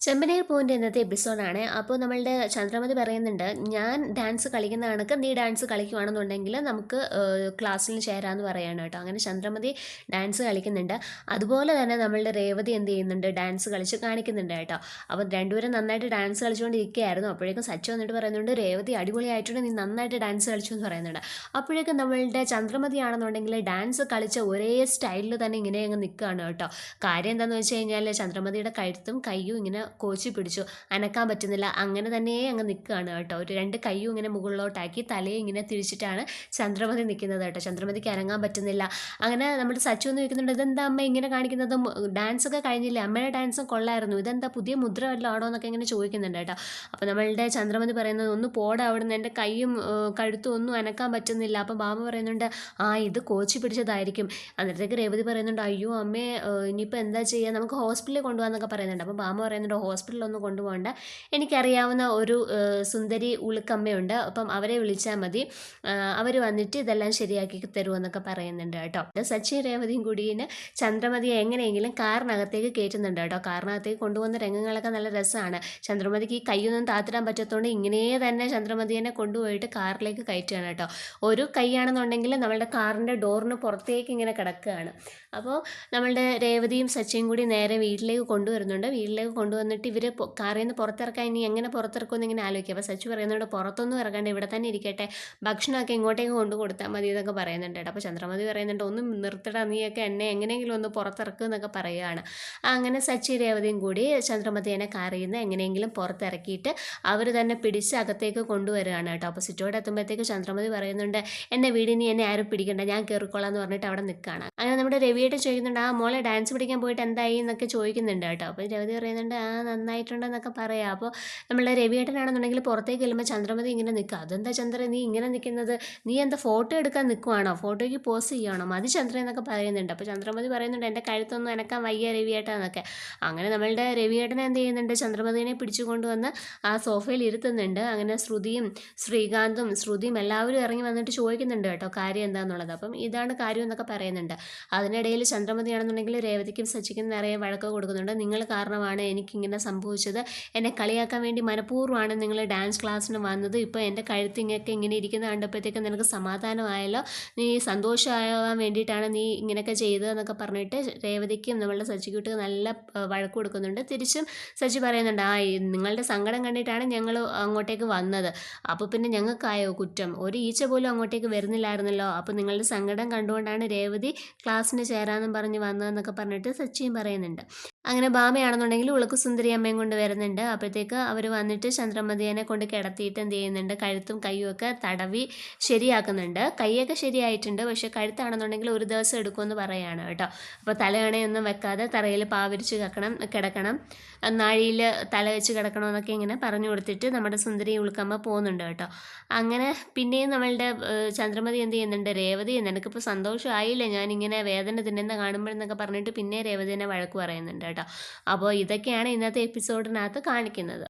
ചെമ്പനീർ പൂവിന്റെ ഇന്നത്തെ എപ്പിസോഡാണ് അപ്പോൾ നമ്മളുടെ ചന്ദ്രമതി പറയുന്നുണ്ട് ഞാൻ ഡാൻസ് കളിക്കുന്ന കണക്ക് നീ ഡാൻസ് കളിക്കുവാണെന്നുണ്ടെങ്കിൽ നമുക്ക് ക്ലാസ്സിൽ ചേരാമെന്ന് പറയാണ് കേട്ടോ. അങ്ങനെ ചന്ദ്രമതി ഡാൻസ് കളിക്കുന്നുണ്ട്. അതുപോലെ തന്നെ നമ്മളുടെ രേവതി എന്ത് ചെയ്യുന്നുണ്ട്? ഡാൻസ് കളിച്ച് കാണിക്കുന്നുണ്ട് കേട്ടോ. അപ്പോൾ രണ്ടുപേരും നന്നായിട്ട് ഡാൻസ് കളിച്ചുകൊണ്ടിരിക്കുകയായിരുന്നു. അപ്പോഴേക്കും സച്ചു വന്നിട്ട് പറയുന്നുണ്ട് രേവതി അടിപൊളിയായിട്ടുണ്ട് നീ നന്നായിട്ട് ഡാൻസ് കളിച്ചു എന്ന് പറയുന്നുണ്ട്. അപ്പോഴേക്കും നമ്മളുടെ ചന്ദ്രമതി ആണെന്നുണ്ടെങ്കിൽ ഡാൻസ് കളിച്ച ഒരേ സ്റ്റൈലിൽ തന്നെ ഇങ്ങനെ അങ്ങ് നിൽക്കുകയാണ് കേട്ടോ. കാര്യം എന്താണെന്ന് വെച്ച് കഴിഞ്ഞാൽ ചന്ദ്രമതിയുടെ കഴുത്തും കയ്യും ഇങ്ങനെ കോച്ചി പിടിച്ചു. അനക്കാൻ പറ്റുന്നില്ല. അങ്ങനെ തന്നെ അങ്ങ് നിൽക്കുകയാണ് കേട്ടോ. ഒരു രണ്ട് കൈയും ഇങ്ങനെ മുകളിലോട്ടാക്കി തലയും ഇങ്ങനെ തിരിച്ചിട്ടാണ് ചന്ദ്രമതി നിൽക്കുന്നത് കേട്ടോ. ചന്ദ്രമതിക്ക് അനങ്ങാൻ പറ്റുന്നില്ല. അങ്ങനെ നമ്മുടെ സച്ചു എന്ന് വെക്കുന്നുണ്ട് ഇതെന്താ അമ്മ ഇങ്ങനെ കാണിക്കുന്നത്? ഡാൻസ് ഒക്കെ കഴിഞ്ഞില്ലേ? അമ്മയുടെ ഡാൻസും കൊള്ളായിരുന്നു. ഇതെന്താ പുതിയ മുദ്ര വല്ലതും ആണോ എന്നൊക്കെ ഇങ്ങനെ ചോദിക്കുന്നുണ്ട് കേട്ടോ. അപ്പോൾ നമ്മളുടെ ചന്ദ്രമതി പറയുന്നത് ഒന്ന് പോടാ അവിടുന്ന്. എന്റെ കൈയും കഴുത്തും ഒന്നും അനക്കാൻ പറ്റുന്നില്ല. അപ്പം ബാബ പറയുന്നുണ്ട് ആ ഇത് കോച്ചി പിടിച്ചതായിരിക്കും. അന്നേരത്തേക്ക് രേവതി പറയുന്നുണ്ട് അയ്യോ അമ്മേ ഇനിയിപ്പോൾ എന്താ ചെയ്യുക നമുക്ക് ഹോസ്പിറ്റലിൽ കൊണ്ടുപോകാന്നൊക്കെ പറയുന്നുണ്ട്. അപ്പം ബാമ പറയുന്നുണ്ട് ഹോസ്പിറ്റലൊന്നും കൊണ്ടുപോകണ്ട. എനിക്കറിയാവുന്ന ഒരു സുന്ദരി ഉളുക്കമ്മയുണ്ട്. അപ്പം അവരെ വിളിച്ചാൽ മതി. അവർ വന്നിട്ട് ഇതെല്ലാം ശരിയാക്കി തരുമെന്നൊക്കെ പറയുന്നുണ്ട് കേട്ടോ. സച്ചിൻ രേവതിയും കൂടിയിന് ചന്ദ്രമതിയെ എങ്ങനെയെങ്കിലും കാറിനകത്തേക്ക് കയറ്റുന്നുണ്ട് കേട്ടോ. കാറിനകത്തേക്ക് കൊണ്ടുപോകുന്ന രംഗങ്ങളൊക്കെ നല്ല രസമാണ്. ചന്ദ്രമതിക്ക് ഈ കൈയൊന്നും താത്തിടാൻ പറ്റാത്തതുകൊണ്ട് ഇങ്ങനെ തന്നെ ചന്ദ്രമതിയെ കൊണ്ടുപോയിട്ട് കാറിലേക്ക് കയറ്റുകയാണ് കേട്ടോ. ഒരു കൈയാണെന്നുണ്ടെങ്കിൽ നമ്മളുടെ കാറിന്റെ ഡോറിന് പുറത്തേക്ക് ഇങ്ങനെ കിടക്കുകയാണ്. അപ്പോൾ നമ്മളുടെ രേവതിയും സച്ചിയും കൂടി നേരെ വീട്ടിലേക്ക് കൊണ്ടുവരുന്നുണ്ട്. വീട്ടിലേക്ക് കൊണ്ടുവന്നിട്ട് എന്നിട്ട് ഇവർ കാറിൽ നിന്ന് പുറത്തിറക്കാൻ ഇനി എങ്ങനെ പുറത്തിറക്കുമെന്ന് ഇങ്ങനെ ആലോചിക്കുക അപ്പോൾ സച്ചു പറയുന്നുണ്ട് പുറത്തൊന്നും ഇറങ്ങണ്ട ഇവിടെ തന്നെ ഇരിക്കട്ടെ. ഭക്ഷണമൊക്കെ ഇങ്ങോട്ടേക്ക് കൊണ്ടു കൊടുത്താൽ മതി എന്നൊക്കെ പറയുന്നുണ്ട് അപ്പോൾ ചന്ദ്രമതി പറയുന്നുണ്ട് ഒന്നും നിർത്തട നീയൊക്കെ എന്നെ എങ്ങനെയെങ്കിലും ഒന്ന് പുറത്തിറക്കുക എന്നൊക്കെ പറയുകയാണ് അങ്ങനെ സച്ചി രേവതിയും കൂടി ചന്ദ്രമതിയെ കാറിൽ നിന്ന് എങ്ങനെയെങ്കിലും പുറത്തിറക്കിയിട്ട് അവർ തന്നെ പിടിച്ച് അകത്തേക്ക് കൊണ്ടുവരികയാണ് കേട്ടോ. അപ്പോൾ സിറ്റോടെ എത്തുമ്പോഴത്തേക്ക് ചന്ദ്രമതി പറയുന്നുണ്ട് എന്നെ വീടിനി എന്നെ ആരും പിടിക്കണ്ട ഞാൻ കയറിക്കോളാം എന്ന് പറഞ്ഞിട്ട് അവിടെ നിൽക്കുകയാണ് അങ്ങനെ നമ്മുടെ രവിയായിട്ട് ചോദിക്കുന്നുണ്ട് ആ മോളെ ഡാൻസ് പഠിക്കാൻ പോയിട്ട് എന്തായി? എന്നൊക്കെ ചോദിക്കുന്നുണ്ട് കേട്ടോ. അപ്പോൾ രവതി പറയുന്നുണ്ട് ആ നന്നായിട്ടുണ്ടെന്നൊക്കെ പറയാം. അപ്പോൾ നമ്മളെ രവിയേട്ടനാണെന്നുണ്ടെങ്കിൽ പുറത്തേക്ക് ചെല്ലുമ്പോൾ ചന്ദ്രമതി ഇങ്ങനെ നിൽക്കുക അതെന്താ ചന്ദ്ര നീ ഇങ്ങനെ നിൽക്കുന്നത്? നീ എന്താ ഫോട്ടോ എടുക്കാൻ നിൽക്കുവാണോ ഫോട്ടോയ്ക്ക് പോസ് ചെയ്യണോ മതി ചന്ദ്ര എന്നൊക്കെ പറയുന്നുണ്ട്. അപ്പോൾ ചന്ദ്രമതി പറയുന്നുണ്ട് എന്റെ കഴുത്തൊന്നും എനക്കാൻ വയ്യ രവിയേട്ടാന്നൊക്കെ അങ്ങനെ നമ്മളുടെ രവിയേട്ടനെ എന്ത് ചെയ്യുന്നുണ്ട്? ചന്ദ്രമതിനെ പിടിച്ചു കൊണ്ടുവന്ന് ആ സോഫയിൽ ഇരുത്തുന്നുണ്ട്. അങ്ങനെ ശ്രുതിയും ശ്രീകാന്തും ശ്രുതിയും എല്ലാവരും ഇറങ്ങി വന്നിട്ട് ചോദിക്കുന്നുണ്ട് കേട്ടോ കാര്യം എന്താണെന്നുള്ളത് അപ്പം ഇതാണ് കാര്യം എന്നൊക്കെ പറയുന്നുണ്ട്. അതിനിടയിൽ ചന്ദ്രമതിയാണെന്നുണ്ടെങ്കിൽ രേവതിക്കും സച്ചിക്കും നിറയെ വഴക്ക് കൊടുക്കുന്നുണ്ട്. നിങ്ങൾ കാരണമാണ് എനിക്കിങ്ങനെ സംഭവിച്ചത്. എന്നെ കളിയാക്കാൻ വേണ്ടി മനഃപൂർവമാണ് നിങ്ങൾ ഡാൻസ് ക്ലാസ്സിന് വന്നത്. ഇപ്പോൾ എന്റെ കഴുത്തിങ്ങൊക്കെ ഇങ്ങനെ ഇരിക്കുന്ന കണ്ടപ്പോഴത്തേക്കും നിനക്ക് സമാധാനമായല്ലോ? നീ സന്തോഷമാകാൻ വേണ്ടിയിട്ടാണ് നീ ഇങ്ങനെയൊക്കെ ചെയ്തതെന്നൊക്കെ പറഞ്ഞിട്ട് രേവതിക്കും നമ്മളുടെ സച്ചിക്കുട്ടി നല്ല വഴക്ക് കൊടുക്കുന്നുണ്ട്. തിരിച്ചും സജി പറയുന്നുണ്ട് ആ നിങ്ങളുടെ സങ്കടം കണ്ടിട്ടാണ് ഞങ്ങൾ അങ്ങോട്ടേക്ക് വന്നത്. അപ്പോൾ പിന്നെ ഞങ്ങൾക്കായോ കുറ്റം? ഒരു ഈച്ച പോലും അങ്ങോട്ടേക്ക് വരുന്നില്ലായിരുന്നല്ലോ. അപ്പോൾ നിങ്ങളുടെ സങ്കടം കണ്ടുകൊണ്ടാണ് രേവതി ക്ലാസ്സിന് ചേരാമെന്നും പറഞ്ഞ് വന്നതെന്നൊക്കെ പറഞ്ഞിട്ട് സച്ചിയും പറയുന്നുണ്ട്. അങ്ങനെ ബാമയാണെന്നുണ്ടെങ്കിൽ ഉളുക്ക് സുന്ദരി അമ്മയും കൊണ്ട് വരുന്നുണ്ട്. അപ്പോഴത്തേക്ക് അവർ വന്നിട്ട് ചന്ദ്രമതിയനെ കൊണ്ട് കിടത്തിയിട്ട് എന്ത് ചെയ്യുന്നുണ്ട്? കഴുത്തും കയ്യും ഒക്കെ തടവി ശരിയാക്കുന്നുണ്ട്. കൈയൊക്കെ ശരിയായിട്ടുണ്ട്. പക്ഷേ കഴുത്താണെന്നുണ്ടെങ്കിൽ ഒരു ദിവസം എടുക്കുമെന്ന് പറയുകയാണ് കേട്ടോ. അപ്പോൾ തലയണയൊന്നും വെക്കാതെ തറയിൽ പാവിരിച്ച് കിടക്കണം കിടക്കണം. നാഴിയിൽ തല വെച്ച് കിടക്കണമെന്നൊക്കെ ഇങ്ങനെ പറഞ്ഞു കൊടുത്തിട്ട് നമ്മുടെ സുന്ദരി ഉൾക്കമ്മ പോകുന്നുണ്ട് കേട്ടോ. അങ്ങനെ പിന്നെയും നമ്മളുടെ ചന്ദ്രമതി എന്ത് ചെയ്യുന്നുണ്ട്? രേവതി നിനക്കിപ്പോൾ സന്തോഷമായില്ലേ. ഞാനിങ്ങനെ വേദന തിന്നുന്ന കാണുമ്പോഴെന്നൊക്കെ പറഞ്ഞിട്ട് പിന്നെ രേവതിനെ വഴക്ക് പറയുന്നുണ്ട് കേട്ടോ. അപ്പോൾ ഇതൊക്കെയാണ് ഇന്നത്തെ എപ്പിസോഡിനകത്ത് കാണിക്കുന്നത്.